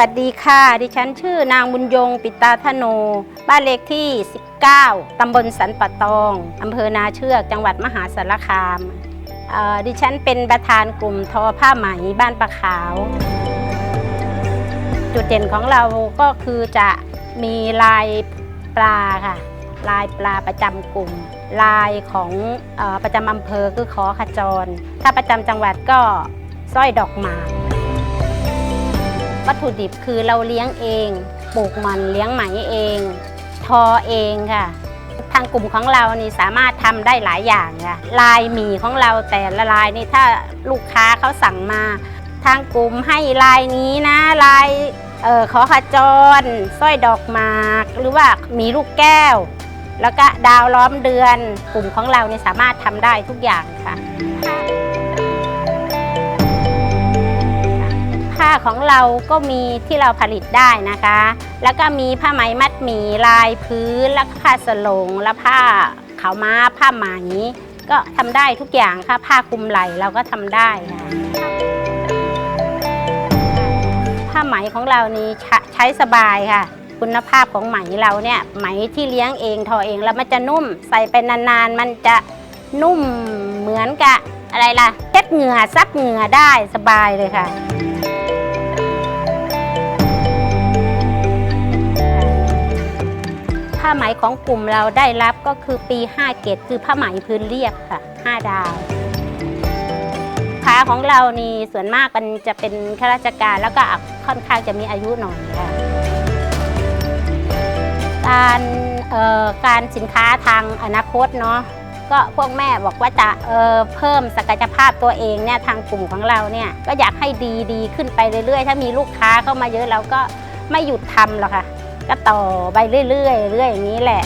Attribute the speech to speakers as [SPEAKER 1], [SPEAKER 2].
[SPEAKER 1] สวัสดีค่ะ ดิฉันชื่อนางบุญยงปิตาธโน บ้านเลขที่ 19 ตำบลสันปะตอง อำเภอนาเชือก จังหวัดมหาสารคามดิฉันเป็นประธานกลุ่มทอผ้าไหมบ้านปะขาว จุดเด่นของเราก็คือจะมีลายปลาค่ะ ลายปลาประจำกลุ่ม ลายของออประจำอำเภอคือขอขจร ถ้าประจำจังหวัดก็สร้อยดอกหมาก วัตถุดิบคือเราเลี้ยงเองปลูกมันเลี้ยงไหมเอง ทอเองค่ะ ทางกลุ่มของเรานี่สามารถทำได้หลายอย่างค่ะลายหมี่ของเราแต่ละลายนี่ถ้าลูกค้าเขาสั่งมา ทางกลุ่มให้ลายนี้นะลายเออขอขจรสร้อยดอกหมาก หรือว่ามีลูกแก้ว แล้วก็ดาวล้อมเดือน กลุ่มของเราเนี่ยสามารถทำได้ทุกอย่างค่ะ ของเราก็มีที่เราผลิตได้นะคะ แล้วก็มีผ้าไหมมัดหมี่ลายพื้นแล้วก็ผ้าสลงและผ้าขาวม้าผ้าไหมก็ทำได้ทุกอย่างค่ะผ้าคลุมไหล่เราก็ทำได้ค่ะผ้าไหมของเรานี้ใช้สบายค่ะ คุณภาพของไหมเราเนี่ยไหมที่เลี้ยงเองทอเองแล้วมันจะนุ่มใส่ไปนานๆ มันจะนุ่มเหมือนกับอะไรล่ะเช็ดเหงื่อซักเหงื่อได้สบายเลยค่ะ ผ้าไหมของกลุ่มเราได้รับก็คือปี 5 เกตคือผ้าไหมพื้นเรียบค่ะ 5 ดาวค้าของเรานี่ส่วนมากมันจะเป็นข้าราชการแล้วก็ค่อนข้างจะมีอายุหน่อยค่ะการเอ่อการสินค้าทางอนาคตเนาะก็พวกแม่บอกว่าจะเอ่อเพิ่มศักยภาพตัวเองเนี่ยทางกลุ่มของเราเนี่ยก็อยากให้ดีดีขึ้นไปเรื่อยๆ ถ้ามีลูกค้าเข้ามาเยอะเราก็ไม่หยุดทำหรอกค่ะ ก็ต่อไปเรื่อยๆเรื่อยอย่างนี้แหละ